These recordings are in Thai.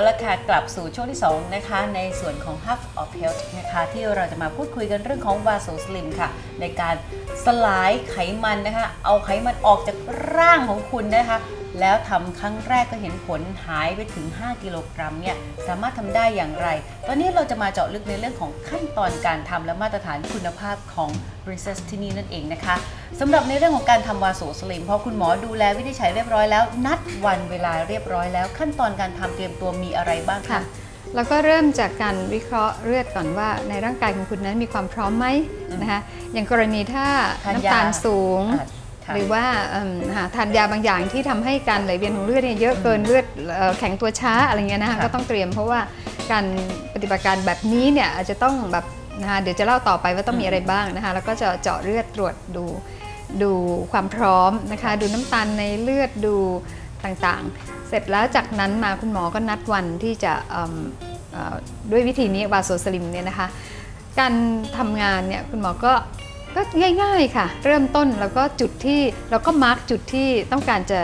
าละค่ะกลับสู่ช่วงที่ 2 นะคะ ในส่วนของ Half of Health นะคะ ที่เราจะมาพูดคุยกันเรื่องของวาโซสลิมค่ะ ในการสลายไขมันนะคะ เอาไขมันออกจากร่างของคุณนะคะ แล้วทำครั้งแรกก็เห็นผลหายไปถึง 5 กิโลกรัมเนี่ยสามารถทำได้อย่างไร ตอนนี้เราจะมาเจาะลึกในเรื่องของขั้นตอนการทำและมาตรฐานคุณภาพของ Princess ที่นี่นั่นเองนะคะสำหรับในเรื่องของการทำวาโสสลิมพอคุณหมอดูแลวินิจฉัยเรียบร้อยแล้ว นัดวันเวลาเรียบร้อยแล้ว ขั้นตอนการทำเตรียมตัวมีอะไรบ้างค่ะคะแล้วก็เริ่มจากการวิเคราะห์เลือดก่อนว่าในร่างกายของคุณนั้นมีความพร้อมไหมนะคะอย่างกรณีถ้าทานน้ำตาลยาสูงอะค่ะ หรือว่าเอิ่มหาทานยาบางอย่างที่ทำให้การไหลเวียนของเลือดเนี่ยเยอะเกินเลือดเอ่อแข็งตัวช้าอะไรเงี้ยนะคะค่ะก็ต้องเตรียมเพราะว่าการปฏิบัติการแบบนี้เนี่ยอาจจะต้องแบบนะคะเดี๋ยวจะเล่าต่อไปว่าต้องมีอะไรบ้างนะคะแล้วก็จะเจาะเลือดตรวจดูดูความพร้อมนะคะดูน้ำตาลในเลือดดูต่างๆ เสร็จแล้วจากนั้นมาคุณหมอก็นัดวันที่จะเอิ่มเอ่อด้วยวิธีนี้วาโซสลิมเนี่ยนะคะการทำงานเนี่ยคุณหมอก็ ก็ง่ายๆค่ะ เริ่มต้นแล้วก็จุดที่เราก็มาร์กจุดที่ต้องการจะ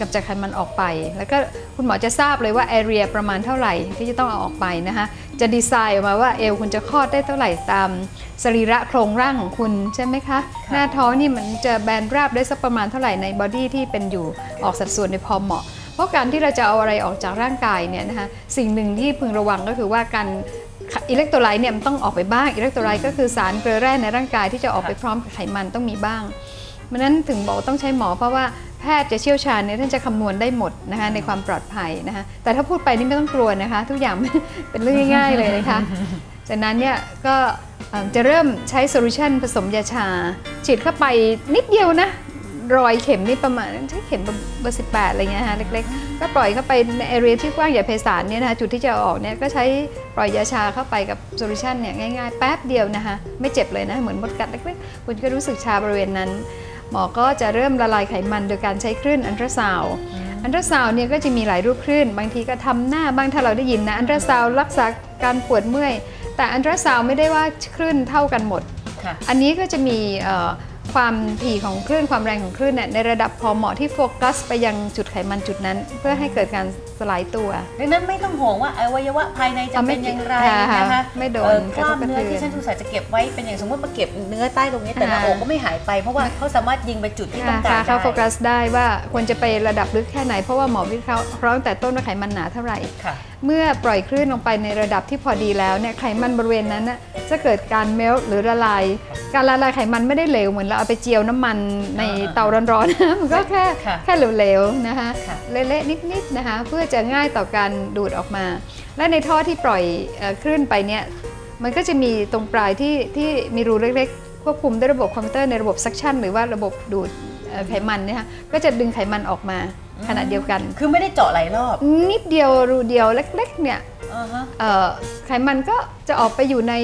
กำจัดไขมันออกไป แล้วก็คุณหมอจะทราบเลยว่าแอเรียประมาณเท่าไหร่ที่จะต้องเอาออกไปนะคะจะดีไซน์ออกมาว่าเอวคุณจะคลอดได้เท่าไหร่ตามสรีระโครงร่างของคุณใช่ไหมคะ หน้าท้องนี่มันจะแบนราบได้สักประมาณเท่าไหร่ในบอดี้ที่เป็นอยู่ออกสัดส่วนในพอเหมาะ เพราะการที่เราจะเอาอะไรออกจากร่างกายเนี่ยนะคะสิ่งหนึ่งที่พึงระวังก็คือว่าการ อิเล็กโทรไลต์เนี่ยมันต้องออกไปบ้างอิเล็กโทรไลต์ก็คือสารเกลือแร่ในร่างกายที่จะออกไปพร้อมกับไขมันต้องมีบ้างเพราะนั้นถึงบอกต้องใช้หมอเพราะว่าแพทย์จะเชี่ยวชาญเนี่ยท่านจะคำนวณได้หมดนะคะในความปลอดภัยนะคะแต่ถ้าพูดไปนี่ไม่ต้องกลัวนะคะ ทุกอย่างเป็นเรื่องง่าย ๆเลยนะคะจากนั้นเนี่ยก็จะเริ่มใช้โซลูชันผสมยาชา ฉีดเข้าไปนิดเดียวนะ รอยเข็มนี่ประมาณใช้เข็มเบอร์สิบแปดอะไรเงี้ยฮะเล็กๆ ก็ปล่อยเข้าไปในแอเรียที่กว้างอย่าเพศานเนี่ยนะคะจุดที่จะเอาออกเนี่ยก็ใช้ปล่อยยาชาเข้าไปกับโซลูชันเนี่ยง่ายๆ แป๊บเดียวนะคะไม่เจ็บเลยนะเหมือนมดกัดเล็กๆ คุณก็รู้สึกชาบริเวณนั้น หมอก็จะเริ่มละลายไขมันโดยการใช้คลื่นอันตราซาวด์อันตราซาวด์เนี่ยก็จะมีหลายรูปคลื่น บางทีก็ทำหน้าบ้างถ้าเราได้ยินนะอันตราซาวด์รักษาการปวดเมื่อย แต่อันตราซาวด์ไม่ได้ว่าคลื่นเท่ากันหมดค่ะอันนี้ก็จะมีเอ่อ ความถี่ของคลื่นความแรงของคลื่นเนี่ยในระดับพอเหมาะที่โฟกัสไปยังจุดไขมันจุดนั้น เพื่อให้เกิดการสลายตัวดังนั้นไม่ต้องห่วงว่าอวัยวะภายในจะเอาไม่เป็นอย่างไรค่ะนะคะไม่โดนเอ่อกล้ามกระทบกระเนื้อเทือนที่ฉันทุตส่าห์จะเก็บไว้เป็นอย่างสมมติมาเก็บเนื้อใต้ตรงนี้แต่หน้าค่ะอกก็ไม่หายไปเพราะว่าเขาสามารถยิงไปจุดที่ต้องการค่ะได้เขาโฟกัสได้ว่าควรจะไประดับลึกแค่ไหนเพราะว่าหมอวิเคราะห์เพราะตั้งแต่ต้นว่าไขมันหนาเท่าไหร่ค่ะ เมื่อปล่อยคลื่นลงไปในระดับที่พอดีแล้วเนี่ยไขมันบริเวณนั้นน่ะจะเกิดการเมลต์หรือละลาย การละลายไขมันไม่ได้เหลวเหมือนเราเอาไปเจียวน้ำมันในอ่าเตาร้อนๆนะมันก็แค่ค่ะแค่เหลวๆนะคะค่ะเละๆนิดๆนะคะ เพื่อจะง่ายต่อการดูดออกมา และในท่อที่ปล่อยเอ่อคลื่นไปเนี่ยมันก็จะมีตรงปลายที่ที่มีรูเล็กๆควบคุมด้วยระบบคอมพิวเตอร์ในระบบซักชันหรือว่าระบบดูดเอ่อ ไขมันเนี่ยค่ะก็จะดึงไขมันออกมาขณะเดียวกัน คือไม่ได้เจาะหลายรอบ นิดเดียวรูเดียวเล็กๆเนี่ยอ่าฮะเอ่อไขมันก็จะออกไปอยู่ใน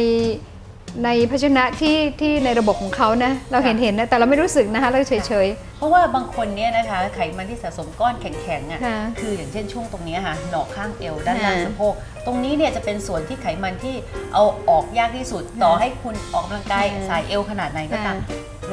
ในภาชนะที่ที่ในระบบของเขานะเราเห็นเห็นนะแต่เราไม่รู้สึกนะคะเราเฉยเพราะว่าบางคนเนี่ยนะคะไขมันที่สะสมก้อนแข็งๆอะค่ะคืออย่างเช่นช่วงตรงเนี้ยค่ะหนอกข้างเอวด้านล่างค่ะสะโพกตรงนี้เนี่ยจะเป็นส่วนที่ไขมันที่เอาออกยากที่สุดต่อให้คุณออกกำลังกายค่ะสายเอวขนาดไหนก็ตาม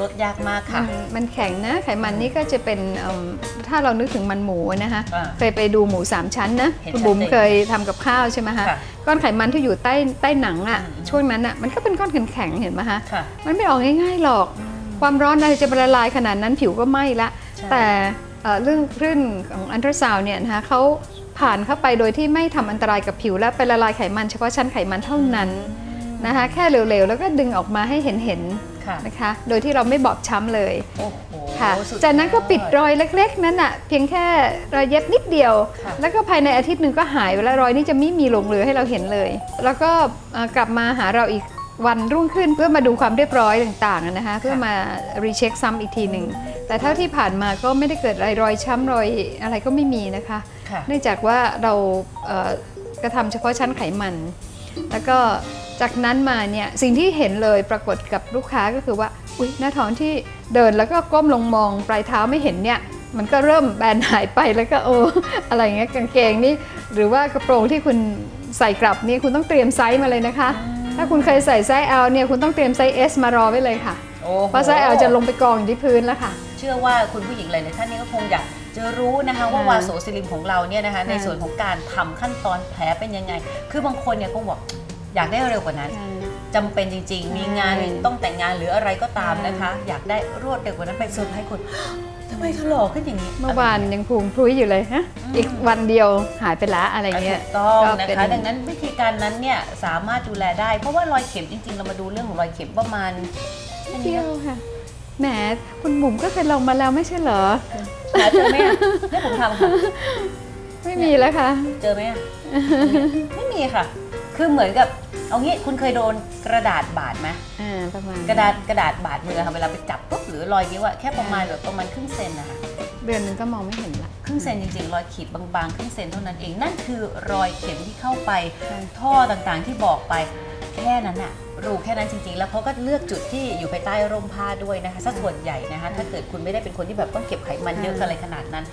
ลดยากมากๆค่ะมันมันแข็งนะ ไขมันนี่ก็จะเป็นเอิ่มถ้าเรานึกถึงมันหมูนะคะอ่าเคยไปดูหมูสามชั้นนะเห็นคุณบุ๋มชัดเจนเคยทำกับข้าวใช่ไหมคะค่ะก้อนไขมันที่อยู่ใต้ใต้หนังอะ่ะอืมช่วงนั้นอะ่ะมันก็เป็นก้อนแข็งๆเห็นไหมคะค่ะมันไม่ออกง่ายๆหรอก ความร้อนอะไรจะละลายขนาดนั้นผิวก็ไหม้ละใช่แต่เอ่อเรื่องคลื่นของอันตราซาวเนี่ยนะคะเขาผ่านเข้าไปโดยที่ไม่ทำอันตรายกับผิวและไปละลายไขมันเฉพาะชั้นไขมันเท่านั้น นะคะแค่เหลวๆแล้วก็ดึงออกมาให้เห็นค่ะๆนะคะ โดยที่เราไม่บอบช้ำเลยโอ้โหค่ะสุดจากนั้นก็ปิดยอรอยเล็ก ๆ นั้นอะเพียงแค่รอยเย็บนิดเดียวค่ะแล้วก็ภายในอาทิตย์หนึ่งก็หายไปแล้วรอยนี้จะไม่มีหลงเหลือให้เราเห็นเลย แล้วก็เอ่อกลับมาหาเราอีกวันรุ่งขึ้นเพื่อมาดูความเรียบร้อยต่างๆนะคะ เพื่อมารีเช็คซ้ำอีกทีหนึ่งแต่เท่าที่ผ่านมาก็ไม่ได้เกิดอะไรรอยช้ำรอยอะไรก็ไม่มีนะคะค่ะเนื่องจากว่าเราเอ่อกระทำเฉพาะชั้นไขมัน แล้วก็ จากนั้นมาเนี่ยสิ่งที่เห็นเลยปรากฏกับลูกค้าก็คือว่าอุ๊ยหน้าท้องที่เดินแล้วก็ก้มลงมองปลายเท้าไม่เห็นเนี่ยมันก็เริ่มแบนหายไปแล้วก็โอ้อะไรเงี้ยกางเกงนี่หรือว่ากระโปรงที่คุณใส่กลับนี่คุณต้องเตรียมไซส์มาเลยนะคะ ถ้าคุณเคยใส่ไซส์ L เนี่ยคุณต้องเตรียมไซส์ S มารอไว้เลยค่ะโอ้โหเพราะไซส์ L จะลงไปกองอยู่ที่พื้นแล้วค่ะ เชื่อว่าคุณผู้หญิงหลายๆท่านนี่ก็คงอยากจะรู้นะคะว่าค่ะวาโสซิลิมของเราเนี่ยนะคะในค่ะส่วนของการทำขั้นตอนแผลเป็นยังไง คือบางคนเนี่ยก็บอก อยากได้เร็วกว่านั้นจำเป็นจริง ๆ มีงานใช่ต้องแต่งงานหรืออะไรก็ตามใช่นะคะ อยากได้รวดเร็วกว่านั้นไปเซอร์ไพรส์คุณทำไมถลอกขึ้นอย่างนี้ เมื่อวานยังพุงพรุ้ยอยู่เลยฮะอีกวันเดียวหายไปละอะไรอะเงี้ถูยกต้องก็นะเป็นคะดังนั้นวิธีการนั้นเนี่ยสามารถดูแลได้ เพราะว่ารอยเข็มจริง ๆ เรามาดูเรื่องของรอยเข็มประมาณแค่นี้เที่ยนะวค่ะแหมคุณบุ๋มก็เคยลงมาแล้วไม่ใช่เหรอหาเจอไหมอะให้ผมทำค่ะไม่มีแล้วค่ะ เจอไหมอะไม่มีค่ะ คือเหมือนกับเอางี้คุณเคยโดนกระดาษบาดไหมอ่าประมาณกระดาษกระดาษบาดมือค่ะเวลาไปจับปุ๊บหรือรอยนิ้วอะแค่ประมาณแบบประมาณครึ่งเซนนะคะเดือนหนึงก็มองไม่เห็นละ ครึ่งเซนจริงๆ รอยขีดบางๆครึ่งเซนเท่านั้นเองนั่นคือรอยเข็มที่เข้าไป ใช่ ท่อต่างๆที่บอกไปแค่นั้นอะรูแค่นั้นจริงๆ แล้วเขาก็เลือกจุดที่อยู่ภายใต้ร่มผ้าด้วยนะคะสัดส่วนใหญ่นะคะถ้าเกิดคุณไม่ได้เป็นคนที่แบบต้องเก็บไขมันเยอะอะไรขนาดนั้น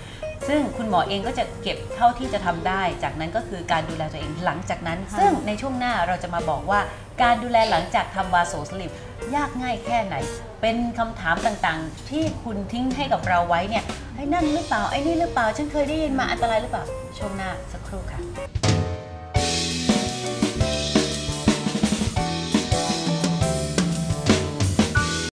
ซึ่งคุณหมอเองก็จะเก็บเท่าที่จะทำได้ จากนั้นก็คือการดูแลตัวเองหลังจากนั้น ซึ่งในช่วงหน้าเราจะมาบอกว่า การดูแลหลังจากทำวาโซสลิปยากง่ายแค่ไหน เป็นคำถามต่างๆ ที่คุณทิ้งให้กับเราไว้เนี่ยไอ้นั่นหรือเปล่าไอ้นี่หรือเปล่าฉันเคยได้ยินมาอันตรายหรือเปล่าช่วงหน้าสักครู่ค่ะ